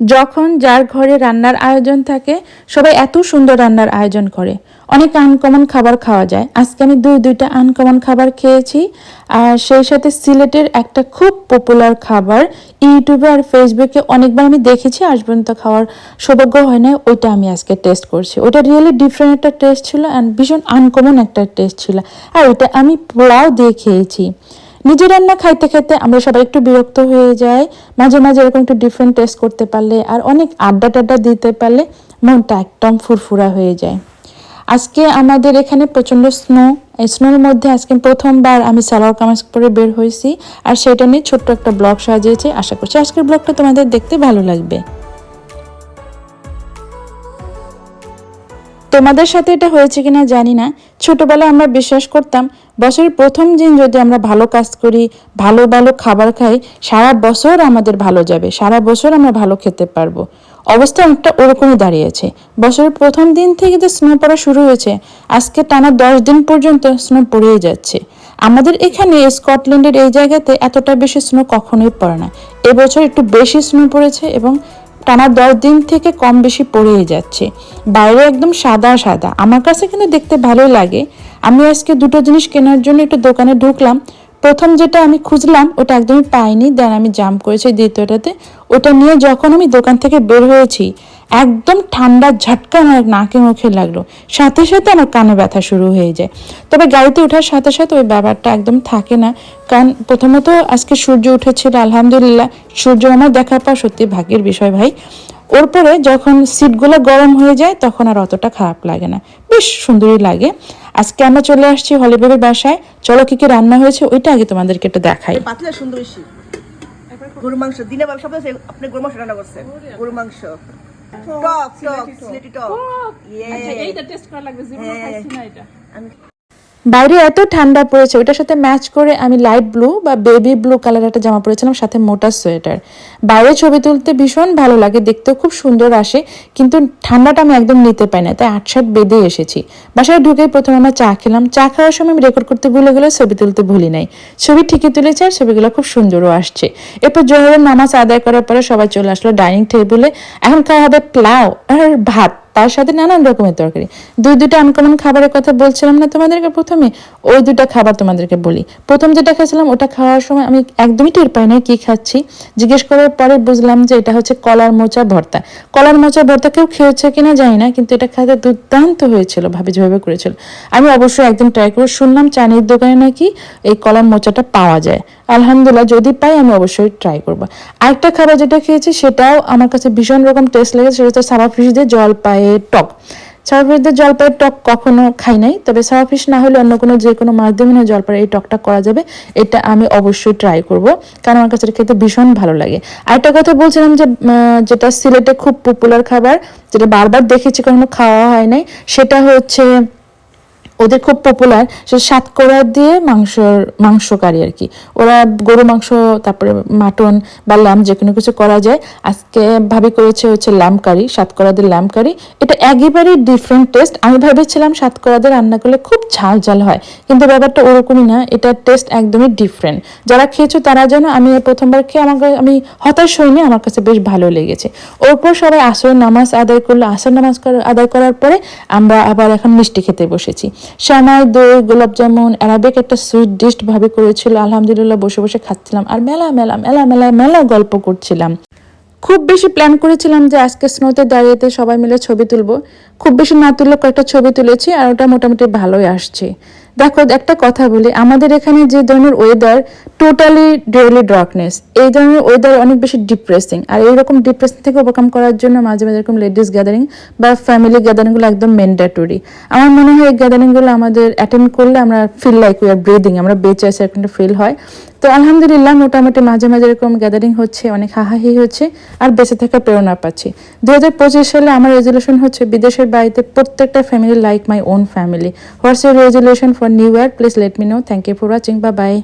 যখন যার ঘরে রান্নার আয়োজন থাকে, সবাই এত সুন্দর রান্নার আয়োজন করে। অনেক আনকমন খাবার খাওয়া যায়। আজকে আমি দুই, দুইটা আনকমন খাবার খেয়েছি। আর সেই সাথে সিলেটের একটা খুব পপুলার খাবার, ইউটিউবে আর ফেসবুকে অনেকবার আমি দেখেছি, আজ পর্যন্ত খাওয়ার সৌভাগ্য হয় না ওইটা আমি আজকে টেস্ট করছি। ওটা রিয়েলি ডিফারেন্ট একটা টেস্ট ছিল অ্যান্ড ভীষণ আনকমন একটা টেস্ট ছিল। আর ওটা আমি পোলাও দিয়ে খেয়েছি। নিজের রান্না খাইতে খাইতে আমরা সবাই একটু বিরক্ত হয়ে যাই। মাঝে মাঝে এরকম একটু ডিফারেন্ট টেস্ট করতে পারলে আর অনেক আড্ডা টাড্ডা দিতে পারলে মনটা একদম ফুরফুরা হয়ে যায়। আজকে আমাদের এখানে প্রচণ্ড স্নো এই স্নোর মধ্যে আজকে প্রথমবার আমি সালোয়ার কামাজ পরে বের হয়েছি। আর সেটা নিয়ে ছোট্ট একটা ব্লগ সাজিয়েছি। আশা করছি আজকের ব্লগটা তোমাদের দেখতে ভালো লাগবে। তোমাদের সাথে এটা হয়েছে কিনা জানি না। ছোটবেলায় আমরা বিশ্বাস করতাম, বছরের প্রথম দিন যদি আমরা ভালো কাজ করি, ভালো ভালো খাবার খাই, সারা বছর আমাদের ভালো যাবে, সারা বছর আমরা ভালো খেতে পারব। অবস্থা অনেকটা ওরকমই দাঁড়িয়েছে। বছরের প্রথম দিন থেকে যে স্নো পড়া শুরু হয়েছে, আজকে টানা দশ দিন পর্যন্ত স্নো পড়েই যাচ্ছে। আমাদের এখানে স্কটল্যান্ডের এই জায়গাতে এতটা বেশি স্নো কখনোই পড়ে না। এবছর একটু বেশি স্নো পড়েছে এবং টানা দশ দিন থেকে কম বেশি পড়েই যাচ্ছে। বাইরে একদম সাদা সাদা। আমার কাছে কিন্তু দেখতে ভালোই লাগে। আমি আজকে দুটো জিনিস কেনার জন্য একটু দোকানে ঢুকলাম। প্রথম যেটা আমি খুঁজলাম, ওটা একদমই পাইনি। দেন আমি জাম্প করেছি দ্বিতীয়টাতে। ওটা নিয়ে যখন আমি দোকান থেকে বের হয়েছি, একদম ঠান্ডা ঝটকা আমার নাকে মুখে লাগল। সাথে সাথে আমার কানে ব্যথা শুরু হয়ে যায়। তবে গাড়িতে ওঠার সাথে সাথে ওই ব্যাপারটা একদম থাকে না। কারণ প্রথমত আজকে সূর্য উঠেছিল, আলহামদুলিল্লাহ। সূর্য আমার দেখার পর সত্যি ভাগ্যের বিষয় ভাই। ওর পরে যখন সিটগুলো গরম হয়ে যায় তখন আর অতটা খারাপ লাগে না। বেশ সুন্দরই লাগে। আজকে আমরা চলে আসছি হলিবেবের বাসায়। চলো কি কি রান্না হয়েছে ওইটা আগে তোমাদেরকে একটু দেখাই। পাতলা সুন্দর গরু মাংস। দিনে বাবা সবাই আপনি গরু মাংস রান্না করছেন? গরু মাংস। টক টক সিলেটি টক। আচ্ছা এইটা টেস্ট করা লাগবে জীবনে হ্যাঁ। খাইছি না এটা। আমি বাইরে এত ঠান্ডা পড়েছে ওইটার সাথে ম্যাচ করে আমি লাইট ব্লু বা বেবি ব্লু কালার একটা জামা পরেছিলাম, সাথে মোটা সোয়েটার বাইরে ছবি তুলতে ভীষণ ভালো লাগে, দেখতেও খুব সুন্দর আসে, কিন্তু ঠান্ডাটা আমি একদম নিতে পাই না, তাই আটসাট বেঁধে এসেছি। বাসায় ঢুকেই প্রথমে আমরা চা খেলাম, চা খাওয়ার সময় আমি রেকর্ড করতে ভুলে গেলে ছবি তুলতে ভুলি নাই। ছবি ঠিকই তুলেছে আর ছবিগুলো খুব সুন্দরও আসছে। এরপর জোহরের নামাজ আদায় করার পরে সবাই চলে আসলো ডাইনিং টেবিলে এখন খাওয়া হবে প্লাও আর ভাত। তার সাথে নানান রকমের তরকারি। দুই দুটো আনকমন খাবারের কথা বলছিলাম না তোমাদেরকে প্রথমে, ওই দুটো খাবার তোমাদেরকে বলি। প্রথম যেটা খেয়েছিলাম, ওটা খাওয়ার সময় আমি একদমই টের পাই না কি খাচ্ছি। জিজ্ঞেস করার পরে বুঝলাম যে এটা হচ্ছে কলার মোচা ভর্তা। কলার মোচা ভর্তা কেউ খেয়েছে কিনা জানি না, কিন্তু এটা খাতে দুর্দান্ত হয়েছিল, ভাবে যেভাবে করেছিল। আমি অবশ্যই একদিন ট্রাই করে শুনলাম, চানির দোকানে নাকি এই কলার মোচাটা পাওয়া যায়। আলহামদুলিল্লাহ, যদি পাই আমি অবশ্যই ট্রাই করব। আরেকটা খাবার যেটা খেয়েছি, সেটাও আমার কাছে ভীষণ রকম টেস্ট লেগেছে, সেটা হচ্ছে সাবা ফিশ দিয়ে জলপাইয়ের টক। সাবা ফিশ দিয়ে জলপাইয়ের টক কখনো খাই নাই, তবে সাবা ফিশ না হলে অন্য কোনো যে কোনো মাছ দিয়ে মনে হয় এই টকটা করা যাবে, এটা আমি অবশ্যই ট্রাই করব, কারণ আমার কাছে খেতে ভীষণ ভালো লাগে। আরেকটা কথা বলছিলাম যে যেটা সিলেটে খুব পপুলার খাবার, যেটা বারবার দেখেছি কখনো খাওয়া হয় নাই, সেটা হচ্ছে ওদের খুব পপুলার সে সাতকড়া দিয়ে মাংসর মাংস কারি আর কি। ওরা গরু, মাংস, তারপরে মাটন বা ল্যাম যে কোনো কিছু করা যায়। আজকে ভাবি করেছে হচ্ছে ল্যাম কারি সাতকড়া দিয়ে ল্যাম কারি এটা একেবারেই ডিফারেন্ট টেস্ট আমি ভেবেছিলাম সাতকড়া দিয়ে রান্না করলে খুব ঝাল ঝাল হয়, কিন্তু ব্যাপারটা ওরকমই না। এটার টেস্ট একদমই ডিফারেন্ট যারা খেয়েছো তারা যেন আমি প্রথমবার খেয়ে আমার কাছে- আমি হতাশ হইনি, আমার কাছে বেশ ভালো লেগেছে। ওরপর সবাই আসর নামাজ আদায় করল। আসর নামাজ আদায় করার পরে আমরা আবার এখন মিষ্টি খেতে বসেছি। সামাই দই গোলাপ জামুন অ্যারাবিক একটা সুইট ডিশ ভাবে করেছিল। আলহামদুলিল্লাহ বসে বসে খাচ্ছিলাম। আর মেলা মেলা মেলা মেলা মেলা গল্প করছিলাম। খুব বেশি প্ল্যান করেছিলাম যে আজকে স্নোতে দাঁড়িয়েতে সবাই মিলে ছবি তুলবো। খুব বেশি না তুললেও কয়েকটা ছবি তুলেছি আর ওটা মোটামুটি ভালোই আসছে। দেখো, একটা কথা বলি, আমাদের এখানে যে ধরনের ওয়েদার টোটালি ডেলি ডার্কনেস এই ধরনের ওয়েদার অনেক বেশি ডিপ্রেসিং আর এইরকম ডিপ্রেসিং থেকে ওভারকাম করার জন্য মাঝে মাঝে এরকম লেডিস গ্যাদারিং বা ফ্যামিলি গ্যাদারিংগুলো একদম ম্যান্ডেটরি আমার মনে হয় এই গ্যাদারিংগুলো আমাদের অ্যাটেন্ড করলে আমরা feel like we are breathing আমরা বেঁচে আছি একটা ফিল হয়। তো আলহামদুলিল্লাহ মোটামুটি মাঝে মাঝে এরকম গ্যাদারিং হচ্ছে, অনেক হাহাহি হচ্ছে, আর বেঁচে থাকার প্রেরণা পাচ্ছি। দু হাজার পঁচিশ সালে আমার রেজলিউশন হচ্ছে, বিদেশের বাড়িতে প্রত্যেকটা family like my own family what's your resolution for new year please let me know thank you for watching বা বাই